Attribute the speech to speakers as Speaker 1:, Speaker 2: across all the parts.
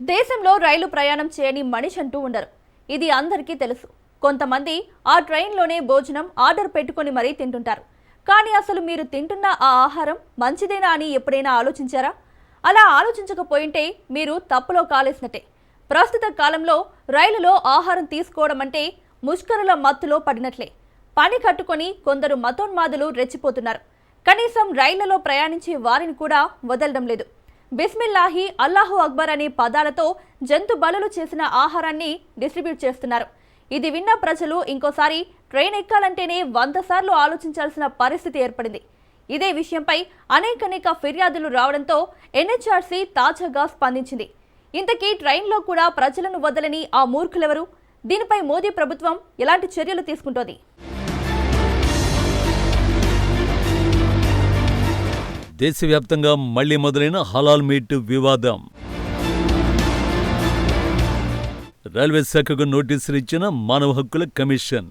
Speaker 1: దేశంలో రైలు ప్రయాణం చేయని మనిషి అంటూ ఉండరు. ఇది అందరికీ తెలుసు. కొంతమంది ఆ ట్రైన్లోనే భోజనం ఆర్డర్ పెట్టుకొని మరీ తింటుంటారు. కానీ అసలు మీరు తింటున్న ఆ ఆహారం మంచిదేనా అని ఎప్పుడైనా ఆలోచించారా? అలా ఆలోచించకపోయింటే మీరు తప్పులో కాలేసినట్టే. ప్రస్తుత కాలంలో రైలులో ఆహారం తీసుకోవడం అంటే ముష్కరుల మత్తులో పడినట్లే. పని కట్టుకొని కొందరు మతోన్మాదులు రెచ్చిపోతున్నారు. కనీసం రైళ్ళలో ప్రయాణించే వారిని కూడా వదలడం లేదు. బిస్మిల్లాహి అల్లాహు అక్బర్ అనే పదాలతో జంతు బలులు చేసిన ఆహారాన్ని డిస్ట్రిబ్యూట్ చేస్తున్నారు. ఇది విన్న ప్రజలు ఇంకోసారి ట్రైన్ ఎక్కాలంటేనే వంద సార్లు ఆలోచించాల్సిన పరిస్థితి ఏర్పడింది. ఇదే విషయంపై అనేకనేక ఫిర్యాదులు రావడంతో ఎన్హెచ్ఆర్సీ తాజాగా స్పందించింది. ఇంతకీ ట్రైన్లో కూడా ప్రజలను వదలని ఆ మూర్ఖులెవరు? దీనిపై మోదీ ప్రభుత్వం ఎలాంటి చర్యలు తీసుకుంటోంది?
Speaker 2: దేశవ్యాప్తంగా మళ్ళీ మొదలైన హలాల్ మీట్ వివాదం. రైల్వే శాఖకు నోటీసులు ఇచ్చిన మానవ హక్కుల కమిషన్.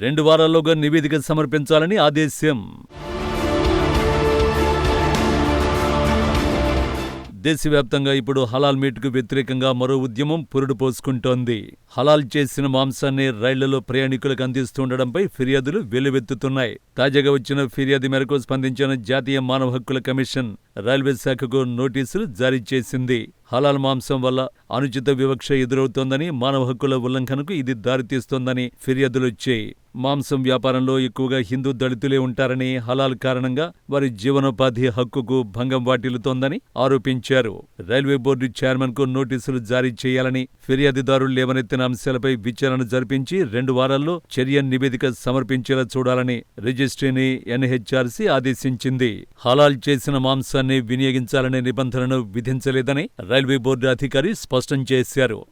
Speaker 2: రెండు వారాల్లోగా నివేదిక సమర్పించాలని ఆదేశం. దేశవ్యాప్తంగా ఇప్పుడు హలాల్ మీట్కు వ్యతిరేకంగా మరో ఉద్యమం పురుడు పోసుకుంటోంది. హలాల్ చేసిన మాంసాన్ని రైళ్ళలో ప్రయాణికులకు అందిస్తుండడంపై ఫిర్యాదులు వెల్లువెత్తుతున్నాయి. తాజాగా వచ్చిన ఫిర్యాదు మేరకు స్పందించిన జాతీయ మానవ హక్కుల కమిషన్ రైల్వే శాఖకు నోటీసులు జారీ చేసింది. హలాల్ మాంసం వల్ల అనుచిత వివక్ష ఎదురవుతోందని మానవ హక్కుల ఉల్లంఘనకు ఇది దారితీస్తోందని ఫిర్యాదులొచ్చాయి మాంసం వ్యాపారంలో ఎక్కువగా హిందూ దళితులే ఉంటారని హలాల్ కారణంగా వారి జీవనోపాధి హక్కుకు భంగం వాటిల్లుతోందని ఆరోపించారు. రైల్వే బోర్డు చైర్మన్కు నోటీసులు జారీ చేయాలని ఫిర్యాదుదారులు లేవనెత్తిన అంశాలపై విచారణ జరిపించి రెండు వారాల్లో చర్య నివేదిక సమర్పించేలా చూడాలని రిజిస్ట్రీని ఎన్హెచ్ఆర్సీ ఆదేశించింది. హలాల్ చేసిన మాంసాన్ని వినియోగించాలనే నిబంధనను విధించలేదని రైల్వే బోర్డు అధికారి స్పష్టం చేశారు.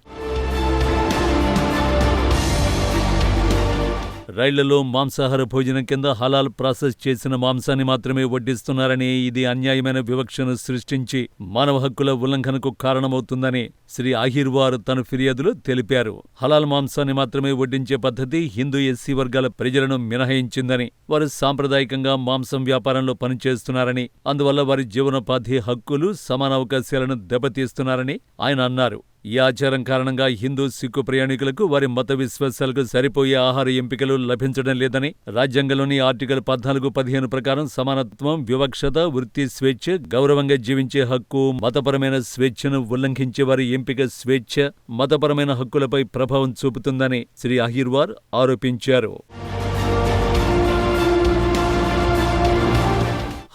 Speaker 2: రైళ్ళలో మాంసాహార భోజనం కింద హలాల్ ప్రాసెస్ చేసిన మాంసాన్ని మాత్రమే వడ్డిస్తున్నారని ఇది అన్యాయమైన వివక్షను సృష్టించి మానవ హక్కుల ఉల్లంఘనకు కారణమవుతుందని శ్రీ ఆహిర్వార్ తన ఫిర్యాదులో తెలిపారు. హలాల్ మాంసాన్ని మాత్రమే వడ్డించే పద్ధతి హిందూ ఎస్సీ వర్గాల ప్రజలను మినహాయించిందని వారు సాంప్రదాయకంగా మాంసం వ్యాపారంలో పనిచేస్తున్నారని అందువల్ల వారి జీవనోపాధి హక్కులు సమాన అవకాశాలను దెబ్బతీస్తున్నారని ఆయన అన్నారు. ఈ ఆచారం కారణంగా హిందూ సిక్కు ప్రయాణికులకు వారి మత విశ్వాసాలకు సరిపోయే ఆహార ఎంపికలు లభించడం లేదని రాజ్యాంగంలోని ఆర్టికల్ పద్నాలుగు పదిహేను ప్రకారం సమానత్వం వివక్షత వృత్తి స్వేచ్ఛ గౌరవంగా జీవించే హక్కు మతపరమైన స్వేచ్ఛను ఉల్లంఘించే వారి ఎంపిక స్వేచ్ఛ మతపరమైన హక్కులపై ప్రభావం చూపుతుందని శ్రీ అహిర్వార్ ఆరోపించారు.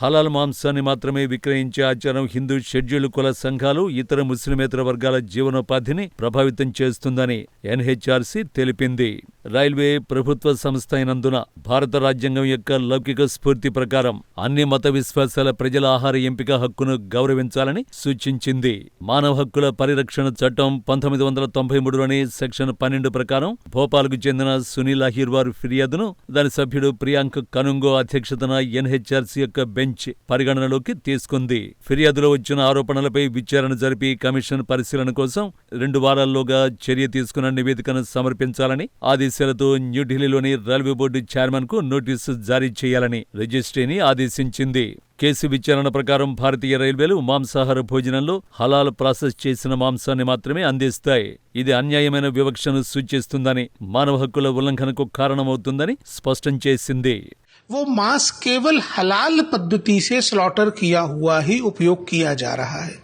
Speaker 2: హలాల్ మాంసాన్ని మాత్రమే విక్రయించే ఆచారం హిందూ షెడ్యూల్ కుల సంఘాలు ఇతర ముస్లిమేతర వర్గాల జీవనోపాధిని ప్రభావితం చేస్తుందని ఎన్హెచ్ఆర్సీ తెలిపింది. రైల్వే ప్రభుత్వ సంస్థ అయినందున భారత రాజ్యాంగం యొక్క లౌకిక స్ఫూర్తి ప్రకారం అన్ని మత విశ్వాసాల ప్రజల ఆహార ఎంపిక హక్కును గౌరవించాలని సూచించింది. మానవ హక్కుల పరిరక్షణ చట్టం పంతొమ్మిది వందల తొంభై మూడులోని సెక్షన్ పన్నెండు ప్రకారం భోపాల్కు చెందిన సునీల్ అహీర్వార్ ఫిర్యాదును దాని సభ్యుడు ప్రియాంక్ కనుంగో అధ్యక్షతన ఎన్హెచ్ఆర్సీ యొక్క బెంచ్ పరిగణనలోకి తీసుకుంది. ఫిర్యాదులో వచ్చిన ఆరోపణలపై విచారణ జరిపి కమిషన్ పరిశీలన కోసం రెండు వారాల్లోగా చర్య తీసుకున్న నివేదికను సమర్పించాలని ఆదేశాలతో న్యూఢిల్లీలోని రైల్వే బోర్డు చైర్మన్కు నోటీసు జారీ చేయాలని రిజిస్ట్రీని ఆదేశించింది. కేసు విచారణ ప్రకారం భారతీయ రైల్వేలు మాంసాహార భోజనంలో హలాల్ ప్రాసెస్ చేసిన మాంసాన్ని మాత్రమే అందిస్తాయి. ఇది అన్యాయమైన వివక్షను సూచిస్తుందని మానవ హక్కుల ఉల్లంఘనకు కారణమవుతుందని స్పష్టం చేసింది.
Speaker 3: वो मांस केवल हलाल पद्धति से स्लॉटर किया हुआ ही उपयोग किया जा रहा है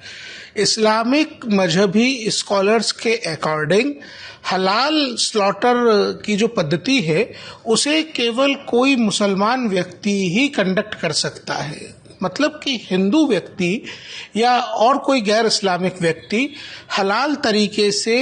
Speaker 3: इस्लामिक मजहबी स्कॉलर्स के अकॉर्डिंग हलाल स्लॉटर की जो पद्धति है उसे केवल कोई मुसलमान व्यक्ति ही कंडक्ट कर सकता है मतलब कि हिंदू व्यक्ति या और कोई गैर इस्लामिक व्यक्ति हलाल तरीके से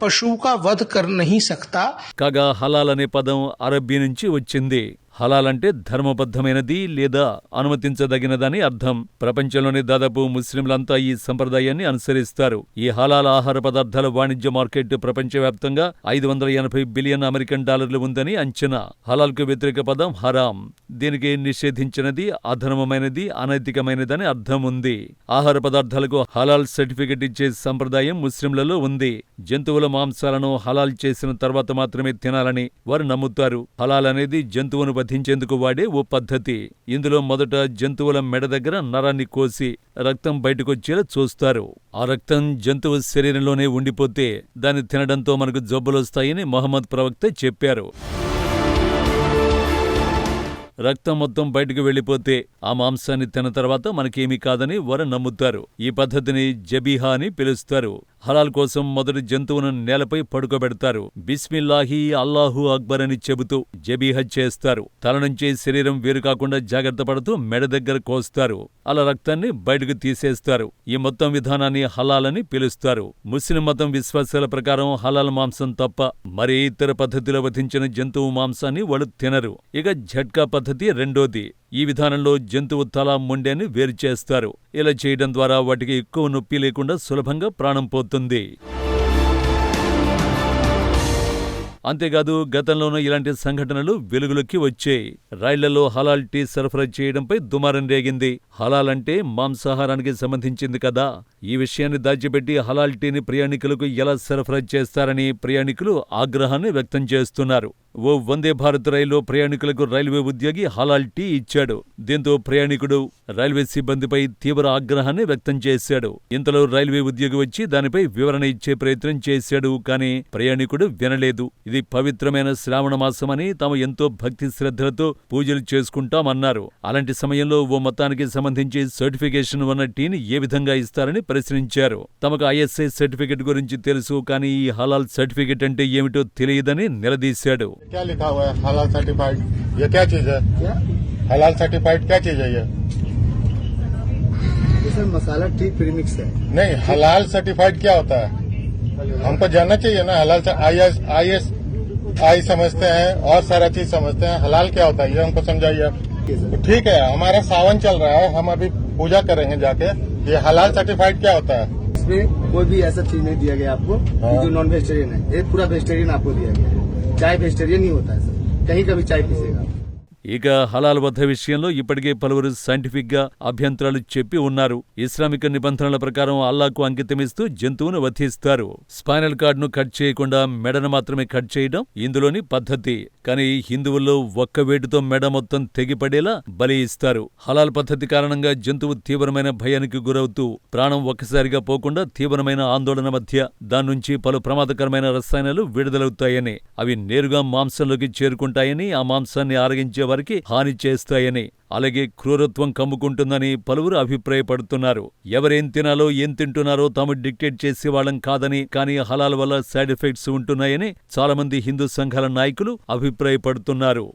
Speaker 3: पशु का वध कर नहीं सकता
Speaker 2: కాగా హలాల్ అనే పదం అరబ్బీ నుంచి వచ్చింది హలాలంటే ధర్మబద్ధమైనది లేదా అనుమతించదగినదని అర్థం. ప్రపంచంలోని దాదాపు ముస్లింలంతా ఈ సంప్రదాయాన్ని అనుసరిస్తారు. ఈ హలాల్ ఆహార పదార్థాల వాణిజ్య మార్కెట్ ప్రపంచవ్యాప్తంగా ఐదు వందల ఎనభై బిలియన్ అమెరికన్ డాలర్లు ఉందని అంచనా. హలాల్కు వ్యతిరేక పదం హరాం. దీనికి నిషేధించినది అధర్మమైనది అనైతికమైనదని అర్థం ఉంది. ఆహార పదార్థాలకు హలాల్ సర్టిఫికెట్ ఇచ్చే సంప్రదాయం ముస్లింలలో ఉంది. జంతువుల మాంసాలను హలాల్ చేసిన తర్వాత మాత్రమే తినాలని వారు నమ్ముతారు. హలాల్ అనేది జంతువును సాధించేందుకు వాడే ఓ పద్ధతి. ఇందులో మొదట జంతువుల మెడ దగ్గర నరాన్ని కోసి రక్తం బయటకొచ్చేలా చూస్తారు. ఆ రక్తం జంతువు శరీరంలోనే ఉండిపోతే దాన్ని తినడంతో మనకు జబ్బులొస్తాయని మహమ్మద్ ప్రవక్త చెప్పారు. రక్తం మొత్తం బయటకు వెళ్ళిపోతే ఆ మాంసాన్ని తిన్న తర్వాత మనకేమీ కాదని వారు నమ్ముతారు. ఈ పద్ధతిని జబీహా అని పిలుస్తారు. హలాల్ కోసం మొదటి జంతువును నేలపై పడుకోబెడతారు. బిస్మిల్లాహి అల్లాహు అక్బర్ అని చెబుతూ జబీహ చేస్తారు. తల నుంచి శరీరం వేరు కాకుండా జాగ్రత్త పడుతూ మెడ దగ్గర కోస్తారు. అలా రక్తాన్ని బయటకు తీసేస్తారు. ఈ మొత్తం విధానాన్ని హలాల్ అని పిలుస్తారు. ముస్లిం మతం విశ్వాసాల ప్రకారం హలాల్ మాంసం తప్ప మరి ఇతర పద్ధతిలో వధించిన జంతువు మాంసాన్ని వాళ్ళు తినరు. ఇక ఝట్కా పద్ధతి రెండోది. ఈ విధానంలో జంతువు తల మొండెని వేరు చేస్తారు. ఇలా చేయడం ద్వారా వాటికి ఎక్కువ నొప్పి లేకుండా సులభంగా ప్రాణం పోతుంది. అంతేకాదు గతంలోనూ ఇలాంటి సంఘటనలు వెలుగులోకి వచ్చాయి. రైళ్ళలో హలాల్ టీ సరఫరా చేయడంపై దుమారం రేగింది. హలాల్ అంటే మాంసాహారానికి సంబంధించింది కదా. ఈ విషయాన్ని దాచిపెట్టి హలాల్ టీని ప్రయాణికులకు ఎలా సరఫరా చేస్తారని ప్రయాణికులు ఆగ్రహాన్ని వ్యక్తం చేస్తున్నారు. ఓ వందే భారత్ రైల్లో ప్రయాణికులకు రైల్వే ఉద్యోగి హలాల్ టీ ఇచ్చాడు. దీంతో ప్రయాణికుడు రైల్వే సిబ్బందిపై తీవ్ర ఆగ్రహాన్ని వ్యక్తం చేశాడు. ఇంతలో రైల్వే ఉద్యోగి వచ్చి దానిపై వివరణ ఇచ్చే ప్రయత్నం చేశాడు కానీ ప్రయాణికుడు వినలేదు. ఇది పవిత్రమైన శ్రావణ మాసమని తాము ఎంతో భక్తి శ్రద్ధలతో పూజలు చేసుకుంటామన్నారు. అలాంటి సమయంలో ఓ మతానికి సంబంధించి సర్టిఫికేషన్ ఉన్న టీని ఏ విధంగా ఇస్తారని ప్రశ్నించారు. తమకు ఐఎస్ఐ సర్టిఫికేట్ గురించి తెలుసు కానీ ఈ హలాల్ సర్టిఫికేట్ అంటే ఏమిటో తెలియదని నిలదీశాడు.
Speaker 4: क्या लिखा हुआ है? हलाल सर्टिफाइड ये क्या चीज़ है? क्या? हलाल सर्टिफाइड क्या चीज़ है ये?
Speaker 5: सर मसाला टी प्रीमिक्स है।
Speaker 4: नहीं हलाल सर्टिफाइड क्या होता है? हमको जानना चाहिए ना हलाल I S I S I समझते हैं और सारा चीज़ समझते हैं। हलाल क्या होता है ये हमको समझाइए। तो ठीक है हमारा सावन चल रहा है हम अभी पूजा करेंगे जाके। ये हलाल सर्टिफाइड क्या होता है?
Speaker 5: इसमें कोई भी ऐसा चीज़ नहीं दिया गया आपको
Speaker 4: हाँ।
Speaker 5: जो नॉन वेजिटेरियन है ये पूरा वेजिटेरियन आपको दिया गया है। चाय वेजिटेरियन ही होता है सर। कहीं कभी चाय पीसेगा
Speaker 2: ఇక హలాల్ వధ విషయంలో ఇప్పటికే పలువురు సైంటిఫిక్గా అభ్యంతరాలు చెప్పి ఉన్నారు. ఇస్లామిక నిబంధనల ప్రకారం అల్లాకు అంకితమిస్తూ జంతువును వధిస్తారు. స్పైనల్ కార్డ్ను కట్ చేయకుండా మెడను మాత్రమే కట్ చేయడం ఇందులోని పద్ధతి. కానీ హిందువుల్లో ఒక్క వేటుతో మెడ మొత్తం తెగిపడేలా బలి ఇస్తారు హలాల్ పద్ధతి కారణంగా జంతువు తీవ్రమైన భయానికి గురవుతూ ప్రాణం ఒక్కసారిగా పోకుండా తీవ్రమైన ఆందోళన మధ్య దాని నుంచి పలు ప్రమాదకరమైన రసాయనాలు విడుదలవుతాయని అవి నేరుగా మాంసంలోకి చేరుకుంటాయని ఆ మాంసాన్ని ఆరగించే వారికి హాని చేస్తాయని అలాగే క్రూరత్వం కమ్ముకుంటుందని పలువురు అభిప్రాయపడుతున్నారు. ఎవరేం తినాలో ఏం తింటున్నారో తాము డిక్టేట్ చేసేవాళ్ళం కాదని కానీ హలాల్ వల్ల సైడ్ ఎఫెక్ట్స్ ఉంటున్నాయని చాలామంది హిందూ సంఘాల నాయకులు అభిప్రాయపడుతున్నారు.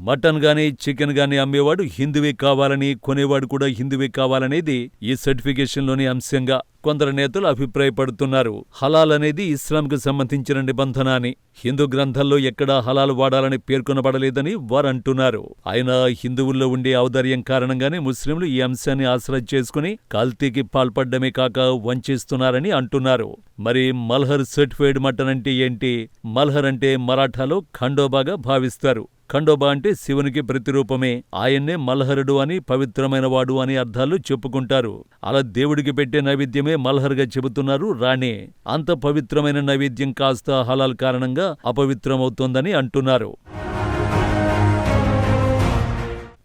Speaker 2: మటన్ గానీ చికెన్ గానీ అమ్మేవాడు హిందువే కావాలని కొనేవాడు కూడా హిందువే కావాలనేది ఈ సర్టిఫికేషన్లోని అంశంగా కొందరు నేతలు అభిప్రాయపడుతున్నారు. హలాల్ అనేది ఇస్లాంకు సంబంధించిన నిబంధన అని హిందూ గ్రంథాల్లో ఎక్కడా హలాల్ వాడాలని పేర్కొనబడలేదని వారు అంటున్నారు అయినా హిందువుల్లో ఉండే ఔదార్యం కారణంగానే ముస్లింలు ఈ అంశాన్ని ఆసరా చేసుకుని కల్తీకి పాల్పడ్డమే కాక వంచిస్తున్నారని అంటున్నారు. మరి మల్హర్ సర్టిఫైడ్ మటన్ అంటే ఏంటి? మల్హర్ అంటే మరాఠాలో ఖండోబాగా భావిస్తారు. ఖండోబా అంటే శివునికి ప్రతిరూపమే. ఆయన్నే మల్హరుడు అని పవిత్రమైనవాడు అని అర్థాలు చెప్పుకుంటారు. అలా దేవుడికి పెట్టే నైవేద్యమే మల్హర్గా చెబుతున్నారు. రాణే అంత పవిత్రమైన నైవేద్యం కాస్త హలాల్ కారణంగా అపవిత్రమవుతోందని అంటున్నారు.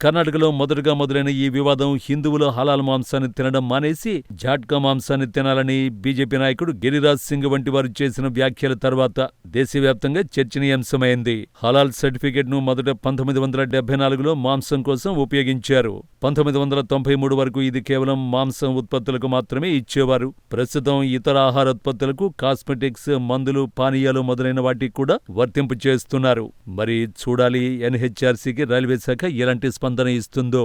Speaker 2: కర్ణాటకలో మొదటగా మొదలైన ఈ వివాదం హిందువులు హలాల్ మాంసాన్ని తినడం మానేసి జాట్కా మాంసాన్ని తినాలని బీజేపీ నాయకుడు గిరిరాజ్ సింగ్ వంటి వారు చేసిన వ్యాఖ్యల తర్వాత దేశవ్యాప్తంగా చర్చనీయాంశమైంది. హలాల్ సర్టిఫికెట్ను మొదట పంతొమ్మిది వందల డెబ్బై నాలుగులో మాంసం కోసం ఉపయోగించారు. పంతొమ్మిది వందల తొంభై మూడు వరకు ఇది కేవలం మాంసం ఉత్పత్తులకు మాత్రమే ఇచ్చేవారు. ప్రస్తుతం ఇతర ఆహార ఉత్పత్తులకు కాస్మెటిక్స్ మందులు పానీయాలు మొదలైన వాటికి కూడా వర్తింపు చేస్తున్నారు మరి చూడాలి ఎన్హెచ్ఆర్సీకి రైల్వే శాఖ ఎలాంటి స్పందన ఇస్తుందో.